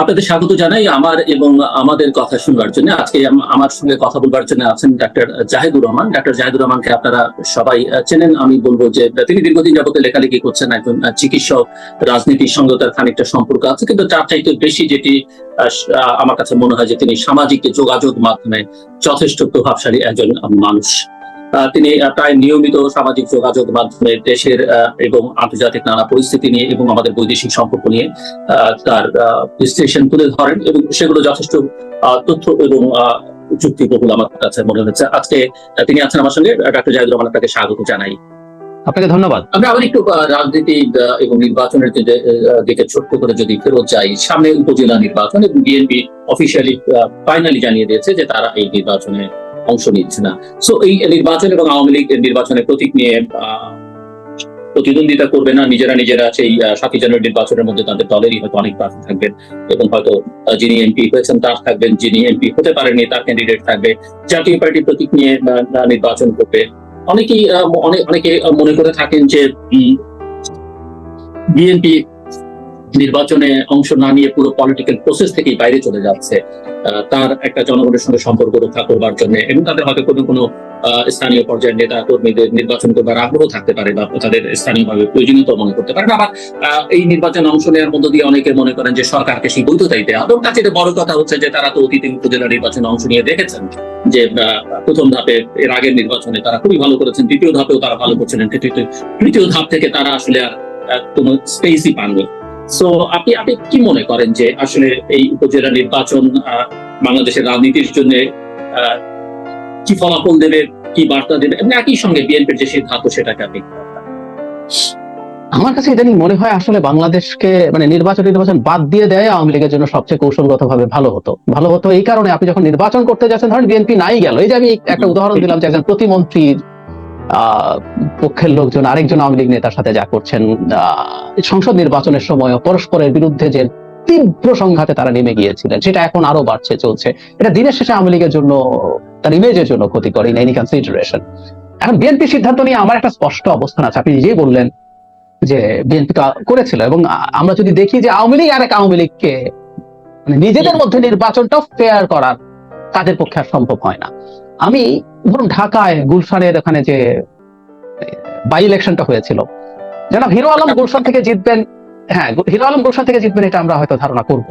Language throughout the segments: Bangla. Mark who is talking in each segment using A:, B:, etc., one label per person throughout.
A: আপনাদের স্বাগত জানাই আমার এবং আমাদের কথা শুনবার জন্য। আজকে আমার সঙ্গে কথা বলবার জন্য আছেন ডাক্তার জাহিদুর রহমান। ডাক্তার জাহিদুর রহমানকে আপনারা সবাই চেনেন। আমি বলব যে, তিনি দীর্ঘদিন যাবত লেখালেখি করছেন, একজন চিকিৎসক, রাজনীতির সঙ্গে তার খানিকটা সম্পর্ক আছে। কিন্তু তার চাইতে বেশি যেটি আমার কাছে মনে হয় যে তিনি সামাজিক যোগাযোগ মাধ্যমে যথেষ্ট প্রভাবশালী একজন মানুষ। তিনি প্রায় নিয়মিত সামাজিক যোগাযোগ মাধ্যমে দেশের এবং আন্তর্জাতিক নানা পরিস্থিতি নিয়ে এবং আমাদের বৈদেশিক সম্পর্ক নিয়ে তার বিশ্লেষণ তুলে ধরেন এবং সেগুলো যথেষ্ট তথ্য এবং যুক্তিবহুল আমার কাছে মনে হচ্ছে আজকে তিনি আছেন আমার সঙ্গে ডাক্তার জাহিদুর রহমান আপনাকে স্বাগত জানাই।
B: আপনাকে ধন্যবাদ।
A: আমরা আবার একটু রাজনীতি এবং নির্বাচনের দিকে ছোট্ট করে যদি ফেরত যাই সামনে উপজেলা নির্বাচন এবং বিএনপি অফিসিয়ালি ফাইনালি জানিয়ে দিয়েছে যে তারা এই নির্বাচনে অংশ নিচ্ছে না। সো এই নির্বাচন এবং আওয়ামী লীগ নির্বাচনের প্রতীক নিয়ে প্রতিদ্বন্দ্বিতা করবে না। নিজেরা নিজেরা সেই সাতই জানুয়ারি নির্বাচনের মধ্যে তাদের দলেরই হয়তো অনেক প্রার্থী থাকবেন এবং হয়তো যিনি এমপি হয়েছেন তার থাকবেন, যিনি এমপি হতে পারেননি তার ক্যান্ডিডেট থাকবে। জাতীয় পার্টি প্রতীক নিয়ে নির্বাচন করবে। অনেকেই অনেকে মনে করে থাকেন যে বিএনপি নির্বাচনে অংশ না নিয়ে পুরো পলিটিক্যাল প্রসেস থেকেই বাইরে চলে যাচ্ছে তার একটা জনগণের সঙ্গে সম্পর্ক রক্ষা করবার জন্য এবং তাদের হয়তো কোনো কোনো স্থানীয় পর্যায়ের নেতা কর্মীদের নির্বাচন করবার আগ্রহ থাকতে পারে বা তাদের স্থানীয়ভাবে প্রয়োজনীয়তা মনে করতে পারে আবার এই নির্বাচনে অংশ নেওয়ার মধ্য দিয়ে অনেকে মনে করেন যে সরকারকে সেই বৈধতাই এবং তার চেয়ে বড় কথা হচ্ছে যে তারা তো অতীতে উপজেলা নির্বাচনে অংশ নিয়ে দেখেছেন যে প্রথম ধাপে, এর আগের নির্বাচনে তারা খুবই ভালো করেছেন, দ্বিতীয় ধাপেও তারা ভালো করছিলেন তৃতীয় ধাপ থেকে তারা আসলে আর কোনো স্পেসই পাননি। সো আপনি আপনি কি মনে করেন যে আসলে এই উপজেলা নির্বাচন বাংলাদেশের রাজনীতির জন্য কি ফলাফল দেবে কি বার্তা দেবে এবং একই সঙ্গে বিএনপির যে সিদ্ধান্ত সেটাকে আপনি
B: আমার কাছে ইদানিং মনে হয় আসলে বাংলাদেশকে মানে নির্বাচন নির্বাচন বাদ দিয়ে দেয় আওয়ামী লীগের জন্য সবচেয়ে কৌশলগত ভাবে ভালো হতো। ভালো হতো এই কারণে আপনি যখন নির্বাচন করতে যাচ্ছেন ধরেন বিএনপি নাই গেল। এই যে আমি একটা উদাহরণ দিলাম যে একজন প্রতিমন্ত্রীর পক্ষের লোকজন আরেকজন আওয়ামী লীগ নেতার সাথে যা করছেন সংসদ নির্বাচনের সময় পরস্পরের বিরুদ্ধে যে তীব্র সংঘাতে তারা নেমে গিয়েছিলেন সেটা এখন আরও বাড়ছে চলছে। এটা দিনের শেষে আওয়ামী লীগের জন্য তার ইমেজের জন্য ক্ষতি করে এনি কনসিডারেশন এখন বিএনপি সিদ্ধান্ত নিয়ে আমার একটা স্পষ্ট অবস্থান আছে আপনি নিজেই বললেন যে বিএনপি করেছিল এবং আমরা যদি দেখি যে আওয়ামী লীগ আর এক আওয়ামী লীগকে মানে নিজেদের মধ্যে নির্বাচনটা ফেয়ার করার তাদের পক্ষে আর সম্ভব হয় না। আমি ধরুন ঢাকায় গুলশানের ওখানে যে বাই ইলেকশনটা হয়েছিল। জনাব হিরো আলম গুলশান থেকে জিতবেন হ্যাঁ হিরো আলম গুলশান থেকে জিতবেন এটা আমরা হয়তো ধারণা করব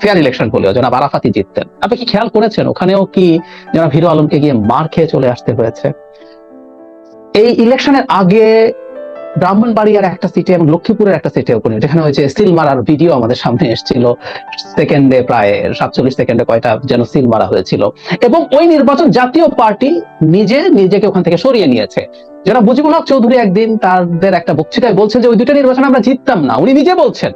B: ফেয়ার ইলেকশন হলেও জনাব আরাফাতি জিততেন। আপনি কি খেয়াল করেছেন? ওখানেও কি জনাব হিরো আলমকে গিয়ে মার খেয়ে চলে আসতে হয়েছে? এই ইলেকশনের আগে ব্রাহ্মণবাড়িয়ার একটা সিটে এবং লক্ষ্মীপুরের একটা সিটে উপরে যেখানে হয়েছে সিল মারার ভিডিও আমাদের সামনে এসেছিল। সেকেন্ডে প্রায় সাতচল্লিশ সেকেন্ডে কয়টা যেন সিল মারা হয়েছিল। এবং ওই নির্বাচন জাতীয় পার্টি নিজে নিজেকে ওখান থেকে সরিয়ে নিয়েছে। যারা মুজিবুল হক চৌধুরী একদিন তাদের একটা বক্তৃতায় বলছেন যে ওই দুটো নির্বাচন আমরা জিততাম না। উনি নিজে বলছেন।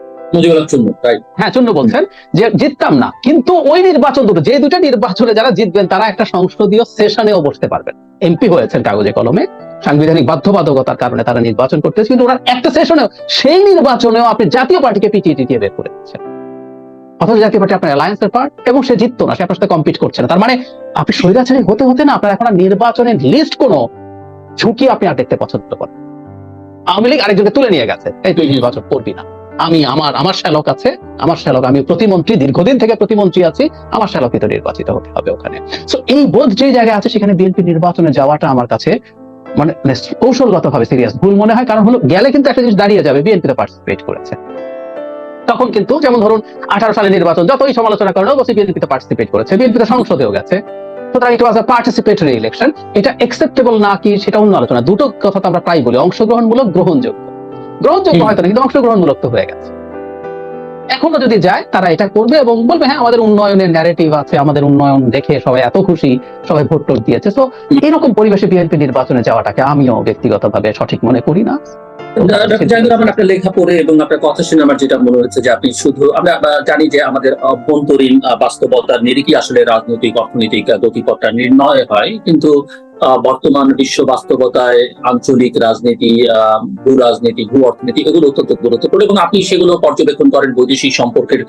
B: হ্যাঁ চূন্য বলছেন যে জিততাম না। কিন্তু ওই নির্বাচন দুটো যে দুটো নির্বাচনে যারা জিতবেন তারা একটা সংসদীয় সেশনেও বসতে পারবেন। এমপি হয়েছেন কাগজে কলমে। সাংবিধানিক বাধ্যবাধকতার কারণে তারা নির্বাচন করতেছে, কিন্তু ওনার একটা সেশনেও সেই নির্বাচনেও আপনি জাতীয় পার্টিকে পিটিয়ে টিটিয়ে বের করে দিচ্ছেন। অথচ জাতীয় পার্টি আপনার অ্যালায়েন্সের পার্ট এবং সে জিততো না, সে আপনার সাথে কম্পিট করছে না। তার মানে আপনি স্বৈরাচারী হতে হতে না, আপনার এখন নির্বাচনের লিস্ট কোনো ঝুঁকি আপনি আর দেখতে পছন্দ করেন আওয়ামী লীগ আরেকজনকে তুলে নিয়ে গেছে, এই তুই নির্বাচন করবি না। আমি আমার আমার শ্যালক আছে, আমার শ্যালক, আমি প্রতিমন্ত্রী, দীর্ঘদিন থেকে প্রতিমন্ত্রী আছি, আমার শ্যালকই তো নির্বাচিত হতে হবে ওখানে। সো এই বোধ যে জায়গায় আছে, সেখানে বিএনপি নির্বাচনে যাওয়াটা আমার কাছে মানে কৌশলগত ভাবে সিরিয়াস ভুল মনে হয় কারণ হলো গেলে কিন্তু একটা জিনিস দাঁড়িয়ে যাবে বিএনপিতে পার্টিসিপেট করেছে। তখন কিন্তু যেমন ধরুন আঠারো সালে নির্বাচন যতই সমালোচনা করেন অবশ্যই বিএনপিতে পার্টিসিপেট করেছে। বিএনপিতে সংসদেও গেছে। সুতরাং it was a participatory election এটা একসেপ্টেবল না কি সেটা অন্য আলোচনা। দুটো কথা তো আমরা প্রায় বলি অংশগ্রহণমূলক গ্রহণযোগ্য। গ্রহণযোগ্য হয়তো না কিন্তু অংশগ্রহণমূলক তো হয়ে গেছে। এখনও যদি যায়, তারা এটা করবে এবং বলবে হ্যাঁ আমাদের উন্নয়নের ন্যারেটিভ আছে, আমাদের উন্নয়ন দেখে সবাই এত খুশি, সবাই ভোট টোট দিয়েছে। তো এরকম পরিবেশে বিএনপি নির্বাচনে যাওয়াটাকে আমিও ব্যক্তিগতভাবে সঠিক মনে করি না।
A: আপনার লেখা পড়ে এবং আপনার কথা শুনে আমার যেটা মনে হচ্ছে যে আপনি শুধু, আমরা জানি যে আমাদের অভ্যন্তরীণ বাস্তবতার নিরিখই আসলে রাজনৈতিক, অর্থনৈতিক গতিপথটা নির্ণয় হয়, কিন্তু বর্তমান বিশ্ব বাস্তবতায় আঞ্চলিক রাজনীতি ভূ রাজনীতি ভূ অর্থনীতি এগুলো অত্যন্ত গুরুত্বপূর্ণ এবং আপনি সেগুলো পর্যবেক্ষণ করেন বৈদেশিক সম্পর্কের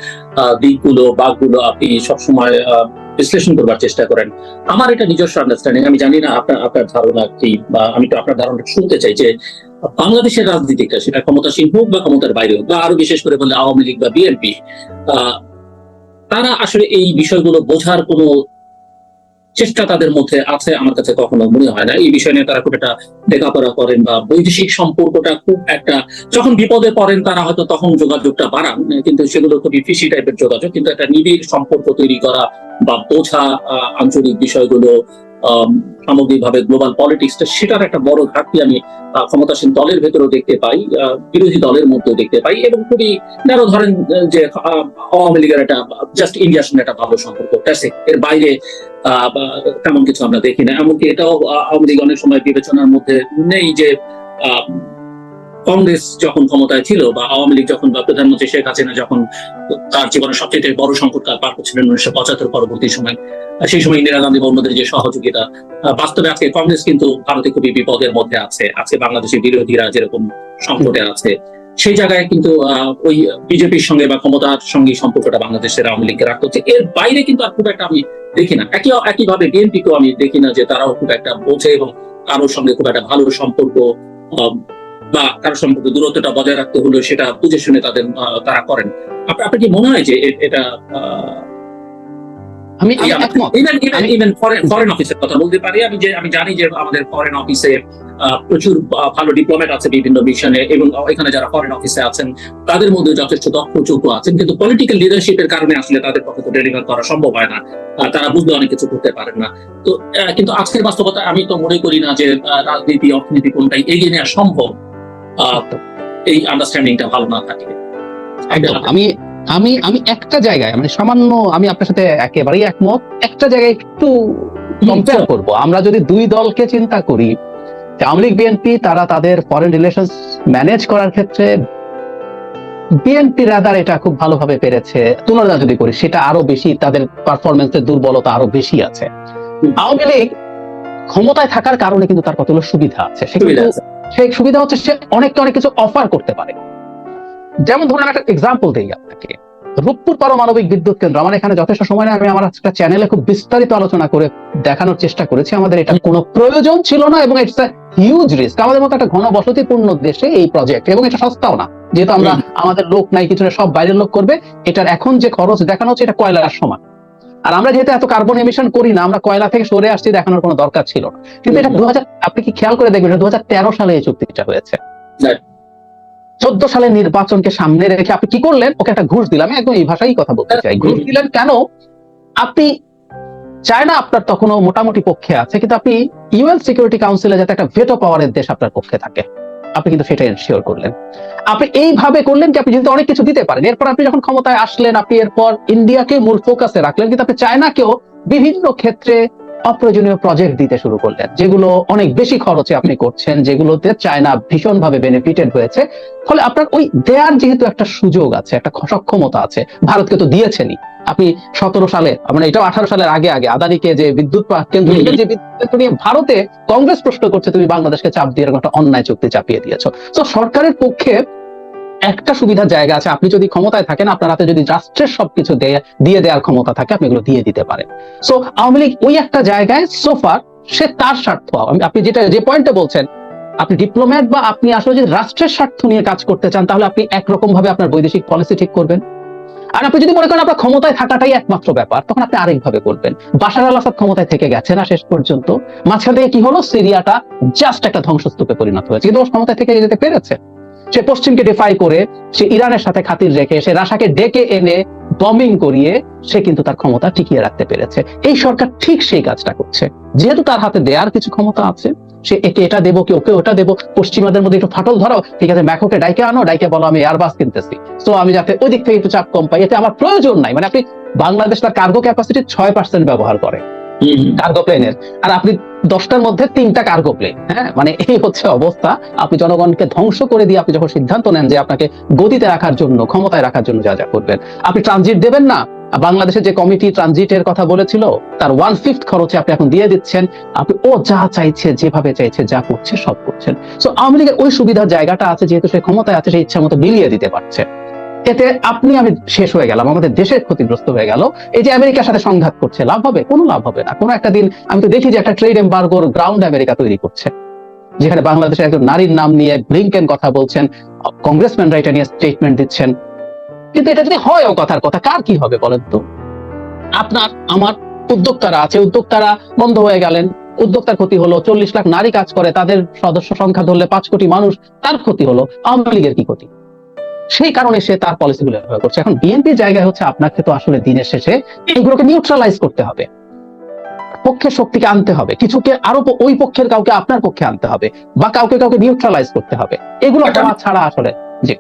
A: দিকগুলো বাঘগুলো আপনি সবসময় বিশ্লেষণ করবার চেষ্টা করেন। আমার এটা নিজস্ব আন্ডারস্ট্যান্ডিং আমি জানি না আপনার আপনার ধারণা কি বা আমি তো আপনার ধারণা শুনতে চাই যে বাংলাদেশের রাজনীতিটা সেটা ক্ষমতাসীন হোক বা ক্ষমতার বাইরে হোক বা আরও বিশেষ করে বললে আওয়ামী লীগ বা বিএনপি তারা আসলে এই বিষয়গুলো বোঝার কোনো চেষ্টা তাদের মধ্যে আছে, আমার কাছে কখনো মনে হয় না। এই বিষয় নিয়ে তারা খুব একটা লেখাপড়া করেন বা বৈদেশিক সম্পর্কটা খুব একটা, যখন বিপদে পড়েন তারা হয়তো তখন যোগাযোগটা বাড়ান, কিন্তু সেগুলো খুবই ফিসি টাইপের যোগাযোগ, কিন্তু একটা নিবিড় সম্পর্ক তৈরি করা বা বোঝা আঞ্চলিক বিষয়গুলো সামগ্রিকভাবে গ্লোবাল পলিটিক্সটা সেটার একটা বড় ঘাটতি আমি ক্ষমতাসীন দলের ভেতরেও দেখতে পাই বিরোধী দলের মধ্যেও দেখতে পাই এবং খুবই ন্যারো ধরেন যে আওয়ামী লীগের একটা জাস্ট ইন্ডিয়ার সঙ্গে একটা ভালো সম্পর্ক এর বাইরে তেমন কিছু আমরা দেখি না। এমনকি এটাও আওয়ামী লীগ অনেক সময় বিবেচনার মধ্যে নেই যে কংগ্রেস যখন ক্ষমতায় ছিল বা আওয়ামী লীগ যখন বা প্রধানমন্ত্রী শেখ হাসিনা যখন তার জীবনের সবচেয়ে বড় সংকটকাল পার করছিলেন উনিশশো পঁচাত্তর পরবর্তী সময় সেই সময় ইন্দিরা গান্ধী বা যে সহযোগিতা বাস্তবে আজকে কংগ্রেস কিন্তু ভারতে খুবই বিপদের মধ্যে আছে, আজকে বাংলাদেশের বিরোধীরা যেরকম সংকটে আছে, সেই জায়গায় কিন্তু ওই বিজেপির সঙ্গে বা ক্ষমতার সঙ্গে সম্পর্কটা বাংলাদেশের আওয়ামী লীগকে রাখতে হচ্ছে এর বাইরে কিন্তু আর খুব একটা আমি দেখি না। একই, একইভাবে বিএনপিকেও আমি দেখি না যে তারাও খুব একটা বোঝে এবং কারোর সঙ্গে খুব একটা ভালো সম্পর্ক বা কারোর সম্পর্কে দূরত্বটা বজায় রাখতে হলে সেটা বুঝে শুনে তাদের তারা করেন। আপনার কি মনে হয় যে এটা
B: আমি
A: ফরেন অফিসের কথা বলতে পারি। আমি যে আমি জানি যে আমাদের ফরেন অফিসে প্রচুর ভালো ডিপ্লোমেট আছে বিভিন্ন মিশনে এবং এখানে যারা ফরেন অফিসে আছেন তাদের মধ্যে যথেষ্ট দক্ষ যোগ্য আছেন। কিন্তু পলিটিক্যাল লিডারশিপের কারণে আসলে তাদের পক্ষে তো ডেলিভার করা সম্ভব হয় না। তারা বুঝলে অনেক কিছু করতে পারেন না। তো কিন্তু আজকের বাস্তবতা আমি তো মনে করি না যে রাজনীতি অর্থনীতি কোনটাই এগিয়ে নেওয়া সম্ভব। এই আন্ডারস্ট্যান্ডিংটা ভালো না থাকলে।
B: আমি আমি আমি একটা জায়গায় মানে সামান্য আমি আপনার সাথে একেবারেই একমত একটা জায়গায় একটু কম্পেয়ার করব। আমরা যদি দুই দলকে চিন্তা করি আওয়ামী লীগ বিএনপি তারা তাদের ফরেন রিলেশনস ম্যানেজ করার ক্ষেত্রে বিএনপি রাদার এটা খুব ভালোভাবে পেরেছে। তুলনা যদি করি সেটা আরও বেশি তাদের পারফরমেন্সের দুর্বলতা আরও বেশি আছে। আওয়ামী লীগ ক্ষমতায় থাকার কারণে কিন্তু তার কতগুলো সুবিধা আছে সে কিন্তু। সেই সুবিধা হচ্ছে সে অনেকটা অনেক কিছু অফার করতে পারে। যেমন ধরুন একটা এক্সাম্পল দিই আপনাকে। রূপপুর পারমাণবিক বিদ্যুৎ কেন্দ্র আমার এখানে যথেষ্ট সময় আমি আমার একটা চ্যানেলে খুব বিস্তারিত আলোচনা করে দেখানোর চেষ্টা করেছি। আমাদের এটা কোনো প্রয়োজন ছিল না এবং ইটস হিউজ রিস্ক আমাদের মতো একটা ঘনবসতিপূর্ণ দেশে এই প্রজেক্ট এবং এটা সস্তাও না। যেহেতু আমরা আমাদের লোক নাই কিছু সব বাইরের লোক করবে। এটার এখন যে খরচ দেখানো হচ্ছে এটা কয়লার সমান। আর আমরা যেহেতু এত কার্বন এমিশন করি না আমরা কয়লা থেকে সরে আসছি দেখানোর কোনো দরকার ছিল কিন্তু এটা দু আপনি কি খেয়াল করে দেখবেন দু সালে এই চুক্তিটা হয়েছে। চোদ্দ সালের নির্বাচনকে সামনে রেখে আপনি কি করলেন? ওকে একটা ঘুষ দিলাম। একদম এই ভাষাই কথা বলতে চাই। ঘুষ দিলেন কেন? আপনি চায়না আপনার তখনও মোটামুটি পক্ষে আছে কিন্তু আপনি ইউএন সিকিউরিটি কাউন্সিলে যাতে একটা ভেটো পাওয়ারের দেশ আপনার পক্ষে থাকে। আপনি কিন্তু সেটা এনশিওর করলেন। আপনি এইভাবে করলেন কি আপনি যদি অনেক কিছু দিতে পারেন, এরপর আপনি যখন ক্ষমতায় আসলেন, আপনি এরপর ইন্ডিয়াকে মূল ফোকাসে রাখলেন, কিন্তু আপনি চায়নাকেও বিভিন্ন ক্ষেত্রে অপ্রয়োজনীয় প্রজেক্ট দিতে শুরু করলেন, যেগুলো অনেক বেশি খরচে আপনি করছেন, যেগুলোতে চায়না ভীষণভাবে বেনিফিটেড হয়েছে। ফলে আপনার ওই দেয়ার যেহেতু একটা সুযোগ আছে, একটা সক্ষমতা আছে, ভারতকে তো দিয়েছেনই। আপনি সতেরো সালে মানে এটাও আঠারো সালের আগে আগে, আদানিকে যে বিদ্যুৎ কেন্দ্র যে বিদ্যুৎ নিয়ে ভারতে কংগ্রেস প্রশ্ন করছে, তুমি বাংলাদেশকে চাপ দিয়ে একটা অন্যায় চুক্তি চাপিয়ে দিয়েছ। তো সরকারের পক্ষে একটা সুবিধার জায়গা আছে। আপনি যদি ক্ষমতায় থাকেন, আপনার হাতে যদি রাষ্ট্রের সবকিছু দেয়া- দেওয়ার ক্ষমতা থাকে, আপনি এগুলো দিয়ে দিতে পারেন। সো আওয়ামী লীগ ওই একটা জায়গায় সোফার সে তার স্বার্থ। আপনি যেটা, যে পয়েন্টে বলছেন, আপনি ডিপ্লোম্যাট বা আপনি আসলে যদি রাষ্ট্রের স্বার্থ নিয়ে কাজ করতে চান, তাহলে আপনি একরকম ভাবে আপনার বৈদেশিক পলিসি ঠিক করবেন। আর আপনি যদি মনে করেন আপনার ক্ষমতায় থাকাটাই একমাত্র ব্যাপার, তখন আপনি আরেকভাবে করবেন। বাশার আল আসাদ ক্ষমতায় থেকে গেছে না শেষ পর্যন্ত। মাঝখান থেকে কি হলো? সিরিয়াটা জাস্ট একটা ধ্বংসস্তূপে পরিণত হয়েছে। কিন্তু ক্ষমতায় থেকে যেতে পেরেছে। সে পশ্চিমকে ডিফাই করে, সে ইরানের সাথে খাতির রেখে, সে রাশাকে ডেকে এনে বমিং করিয়ে, সে কিন্তু তার ক্ষমতা টিকিয়ে রাখতে পেরেছে। এই সরকার ঠিক সেই কাজটা করছে। যেহেতু তার হাতে দেয়ার কিছু ক্ষমতা আছে, সে একে এটা দেবো কি ওকে ওটা দেবো, পশ্চিমাদের মধ্যে একটু ফাটল ধরো ঠিক আছে, ম্যাকোকে ডাইকে আনো, ডাইকে বলো, আমি এয়ারবাস কিনতেছি। তো আমি যাতে ওই দিক থেকে একটু চাপ কম পাই, এতে আমার প্রয়োজন নাই। মানে আপনি বাংলাদেশ তার কার্গো ক্যাপাসিটি ছয় পার্সেন্ট ব্যবহার করে। কার্গো প্লেনের আর আপনি দশটার মধ্যে তিনটা কার্গো প্লেন হ্যাঁ? মানে এই হচ্ছে অবস্থা। আপনি জনগণকে ধ্বংস করে দিয়ে আপনি যখন সিদ্ধান্ত নেন যে আপনাকে গতিতে রাখার জন্য, ক্ষমতায় রাখার জন্য যা যা করবেন, আপনি ট্রানজিট দেবেন না। বাংলাদেশের যে কমিটি ট্রানজিটের কথা বলেছিল, তার ওয়ান ফিফথ খরচে আপনি এখন দিয়ে দিচ্ছেন। আপনি ও যা চাইছে, যেভাবে চাইছে, যা করছে, সব করছেন। সো আওয়ামী লীগের ওই সুবিধার জায়গাটা আছে, যেহেতু সে ক্ষমতায় আছে সেই ইচ্ছা মতো বিলিয়ে দিতে পারছে। এতে আপনি, আমি শেষ হয়ে গেলাম, আমাদের দেশের ক্ষতিগ্রস্ত হয়ে গেল। এই যে আমেরিকার সাথে সংঘাত করছে, লাভ হবে? কোনো লাভ হবে না। কোনো একটা দিন আমি তো দেখি যে একটা ট্রেড এম্বার্গোর গ্রাউন্ড আমেরিকা তৈরি করছে, যেখানে বাংলাদেশের একজন নারীর নাম নিয়ে ব্লিংকেন কথা বলছেন কংগ্রেসম্যানরা এটা নিয়ে স্টেটমেন্ট দিচ্ছেন। কিন্তু এটা যদি হয় ও কথার কথা, কার কি হবে বলেন তো? আপনার, আমার উদ্যোক্তারা আছে, উদ্যোক্তারা বন্ধ হয়ে গেলেন। উদ্যোক্তার ক্ষতি হলো, চল্লিশ লাখ নারী কাজ করে, তাদের সদস্য সংখ্যা ধরলে পাঁচ কোটি মানুষ, তার ক্ষতি হলো, আওয়ামী লীগের কি ক্ষতি? সেই কারণে সে তার পলিসিগুলো ব্যবহার করছে। এখন বিএনপির জায়গায় হচ্ছে আপনাকে তো আসলে দিনের শেষে এইগুলোকে নিউট্রালাইজ করতে হবে। পক্ষের শক্তিকে আনতে হবে। কিছুকে আরও ওই পক্ষের কাউকে আপনার পক্ষে আনতে হবে বা কাউকে কাউকে নিউট্রালাইজ করতে হবে। এগুলো ছাড়া আসলে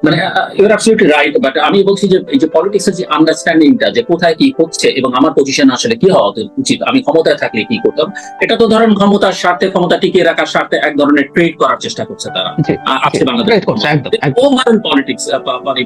A: মানে ইউর অ্যাবসলিউটলি রাইট বাট আমি বলছি যে এই যে পলিটিক্সের যে আন্ডারস্ট্যান্ডিংটা যে কোথায় কি হচ্ছে এবং আমার পজিশন আসলে কি হওয়া উচিত আমি ক্ষমতায় থাকলে কি করতাম? এটা তো ধরেন ক্ষমতার স্বার্থে ক্ষমতা টিকিয়ে রাখার স্বার্থে এক ধরনের ট্রেড করার চেষ্টা করছে তারা।
B: জি।
A: আ- আছে বাংলাদেশ। ওভারঅল পলিটিক্স মানে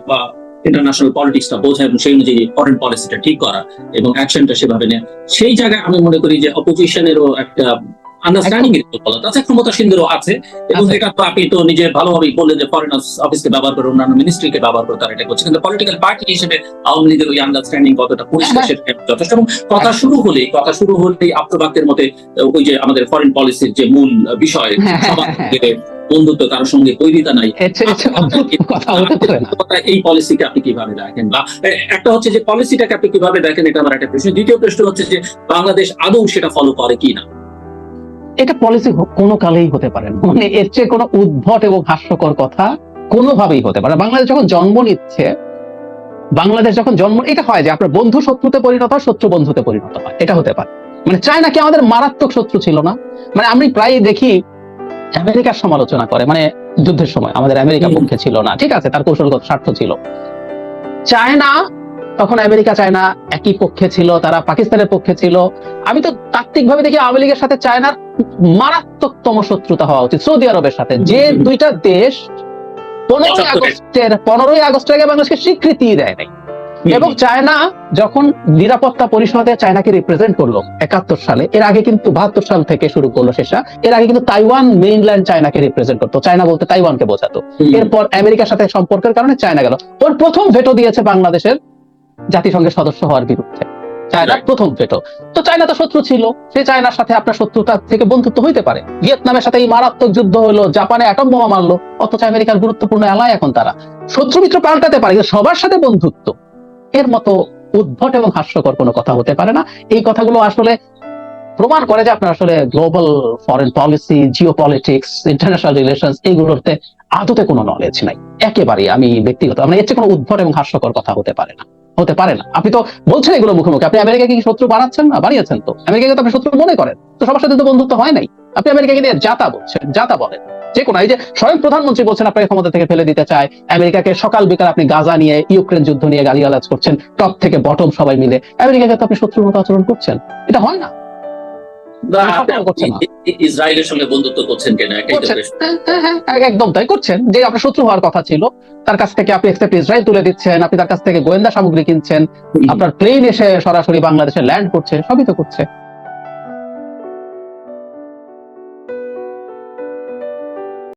A: ইন্টারন্যাশনাল পলিটিক্সটা বোঝা এবং সেই অনুযায়ী ফরেন পলিসিটা ঠিক করা এবং অ্যাকশনটা সেভাবে নেওয়া সেই জায়গায় আমি মনে করি যে অপোজিশনেরও একটা আন্ডারস্ট্যান্ডিং এর আছে ক্ষমতাসীনদেরও আছে। এবং। এটা তো আপনি তো নিজে ভালোভাবেই বললেন যে ফরেন অফিসকে ব্যবহার করে অন্যান্য মিনিস্ট্রিকে ব্যবহার করে তারা এটা করছে। কিন্তু পলিটিক্যাল পার্টি হিসেবে আওয়ামী লীগের ওই আন্ডারস্ট্যান্ডিং কতটা পরিষ্কার
B: হ্যাঁ।
A: সেটা যথেষ্ট। এবং কথা শুরু হলেই কথা শুরু হলেই আপ্তবাক্যের মতে ওই যে আমাদের ফরেন পলিসির যে মূল বিষয়
B: হ্যাঁ, হ্যাঁ, হ্যাঁ।
A: বন্ধুত্ব কারোর সঙ্গে বৈরিতা নাই।
B: হতে পারে না।
A: এই পলিসিকে আপনি কীভাবে দেখেন? বা একটা হচ্ছে যে পলিসিটাকে আপনি কীভাবে দেখেন এটা আমার একটা প্রশ্ন। দ্বিতীয় প্রশ্ন হচ্ছে যে বাংলাদেশ আদৌ সেটা ফলো করে কি না
B: এটা পলিসি কোনো কালেই হতে পারে মানে এর চেয়ে কোনো উদ্ভট এবং হাস্যকর কথা কোনোভাবেই হতে পারে বাংলাদেশ যখন জন্ম নিচ্ছে বাংলাদেশ যখন জন্ম এটা হয় যে আপনার বন্ধু শত্রুতে পরিণত হয় শত্রু বন্ধুতে পরিণত হয়। এটা হতে পারে। মানে চায়না কি আমাদের মারাত্মক শত্রু ছিল না। মানে আমি প্রায় দেখি আমেরিকার সমালোচনা করে। মানে যুদ্ধের সময় আমাদের আমেরিকা। পক্ষে ছিল না। ঠিক আছে তার কৌশলগত স্বার্থ ছিল। চায়না তখন আমেরিকা চায়না একই পক্ষে ছিল তারা পাকিস্তানের পক্ষে ছিল। আমি তো তাত্ত্বিক ভাবে দেখি আওয়ামী লীগের সাথে চায়নার মারাত্মকতম শত্রুতা হওয়া উচিত সৌদি আরবের সাথে। যে দুইটা দেশ পনেরোই আগস্টের পনেরোই আগস্টের আগে বাংলাদেশকে স্বীকৃতি দেয় নাই। এবং চায়না যখন নিরাপত্তা পরিষদে চায়নাকে রিপ্রেজেন্ট করল একাত্তর সালে এর আগে কিন্তু বাহাত্তর সাল থেকে শুরু করল শেষা। এর আগে কিন্তু তাইওয়ান মেইনল্যান্ড চায়নাকে রিপ্রেজেন্ট করতো। চায়না বলতে তাইওয়ানকে বোঝাতো। এরপর আমেরিকার সাথে সম্পর্কের কারণে চায়না গেল। ওর প্রথম ভেটো দিয়েছে বাংলাদেশের জাতিসংঘের সদস্য হওয়ার বিরুদ্ধে। চায়নার প্রথম ভেটো তো চায়না তো শত্রু ছিল সেই চায়নার সাথে আপনার শত্রুতা থেকে বন্ধুত্ব হইতে পারে। ভিয়েতনামের সাথে এই মারাত্মক যুদ্ধ হলো জাপানে অ্যাটম বোমা মারলো অথচ আমেরিকার গুরুত্বপূর্ণ এলায় এখন তারা। শত্রু মিত্র পাল্টাতে পারে কিন্তু সবার সাথে বন্ধুত্ব। এর মতো উদ্ভট এবং হাস্যকর কোনো কথা হতে পারে না। এই কথাগুলো আসলে প্রমাণ করে যে আপনার আসলে global foreign policy geopolitics international relation এইগুলোতে আদতে কোনো নলেজ নাই। একেবারেই আমি ব্যক্তিগত মানে এর চেয়ে কোনো উদ্ভট এবং হাস্যকর কথা হতে পারে না। হতে পারে না। আপনি তো বলছেন এগুলো মুখে মুখে আপনি আমেরিকাকে কি শত্রু বানাচ্ছেন? না, বানিয়েছেন তো। আমেরিকাকে তো আপনি শত্রু মনে করেন। তো সবার সাথে তো বন্ধুত্ব হয় নাই। আপনি আমেরিকাকে নিয়ে যাতা বলছেন যাতা বলেন। যে কোনো, এই যে স্বয়ং প্রধানমন্ত্রী বলছেন, আপনাকে ক্ষমতা থেকে ফেলে দিতে চায়। আমেরিকাকে সকাল বিকাল আপনি গাজা নিয়ে, ইউক্রেন যুদ্ধ নিয়ে গালিগালাজ করছেন। টপ থেকে বটম সবাই মিলে। আমেরিকাকে তো আপনি শত্রুর মতো আচরণ করছেন। এটা হয় না।
A: ইসরায়েলের সঙ্গে বন্ধুত্ব করছেন কিনা।
B: হ্যাঁ, হ্যাঁ, হ্যাঁ, একদম তাই করছেন। যে আপনার শত্রু হওয়ার কথা ছিল তার কাছ থেকে আপনি এক্সেপ্ট ইসরায়েল তুলে দিচ্ছেন আপনি তার কাছ থেকে গোয়েন্দা সামগ্রী কিনছেন আপনার প্লেন এসে সরাসরি বাংলাদেশে ল্যান্ড করছে সবই তো করছে।